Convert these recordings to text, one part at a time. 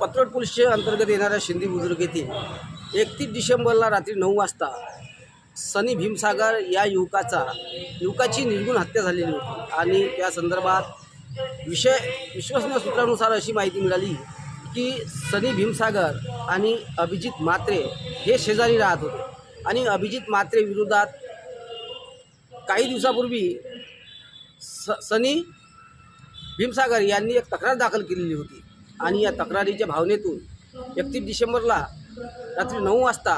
पत्रोड पोलीसच्या अंतर्गत येणाऱ्या शिंदे बुजुर्ग येथील एकतीस डिसेंबरला रात्री नऊ वाजता सनी भीमसागर या युवकाचा युवकाची निर्गुण हत्या झालेली होती. आणि त्या संदर्भात विषय विश्वसनीय सूत्रानुसार अशी माहिती मिळाली की सनी भीमसागर आणि अभिजित मात्रे हे शेजारी राहत होते. आणि अभिजित मात्रे विरोधात काही दिवसापूर्वी स सनी भीमसागर यांनी एक तक्रार दाखल केलेली होती. आणि या तक्रारीच्या भावनेतून एकतीस डिसेंबरला रात्री नऊ वाजता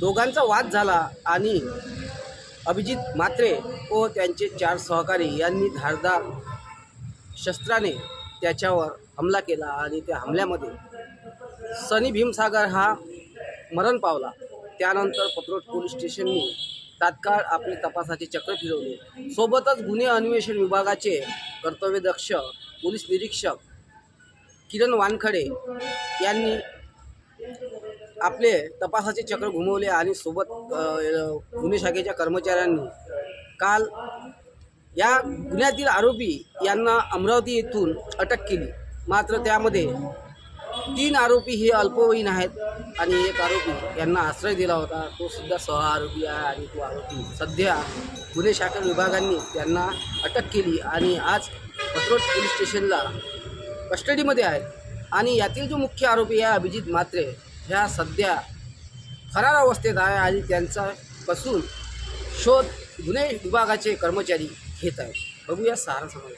दोघांचा वाद झाला आणि अभिजित मात्रे व त्यांचे चार सहकारी यांनी धारदार शस्त्राने त्याच्यावर हमला केला आणि त्या हमल्यामध्ये सनी भीमसागर हा मरण पावला. त्यानंतर पत्रोट पोलीस स्टेशननी तात्काळ आपले तपासाचे चक्र फिरवले. सोबतच गुन्हे अन्वेषण विभागाचे कर्तव्यदक्ष पोलीस निरीक्षक किरण वानखडे यांनी आपले तपासाचे चक्र घुमवले आणि सोबत गुन्हे शाखेच्या कर्मचाऱ्यांनी काल या गुन्ह्यातील आरोपी यांना अमरावती येथून अटक केली. मात्र त्यामध्ये तीन आरोपी हे अल्पवयीन आहेत आणि एक आरोपी यांना आश्रय दिला होता. तो सुद्धा सह आरोपी आहे आणि तो आरोपी सध्या गुन्हे शाखा विभागांनी त्यांना अटक केली आणि आज पत्रोट पोलीस स्टेशनला कस्टडीमध्ये आहेत आणि यातील जो मुख्य आरोपी आहे अभिजित म्हात्रे ह्या सध्या फरार अवस्थेत आहे आणि त्यांचा पासून शोध गुन्हे विभागाचे कर्मचारी घेत आहेत. बघूया सहारा समाज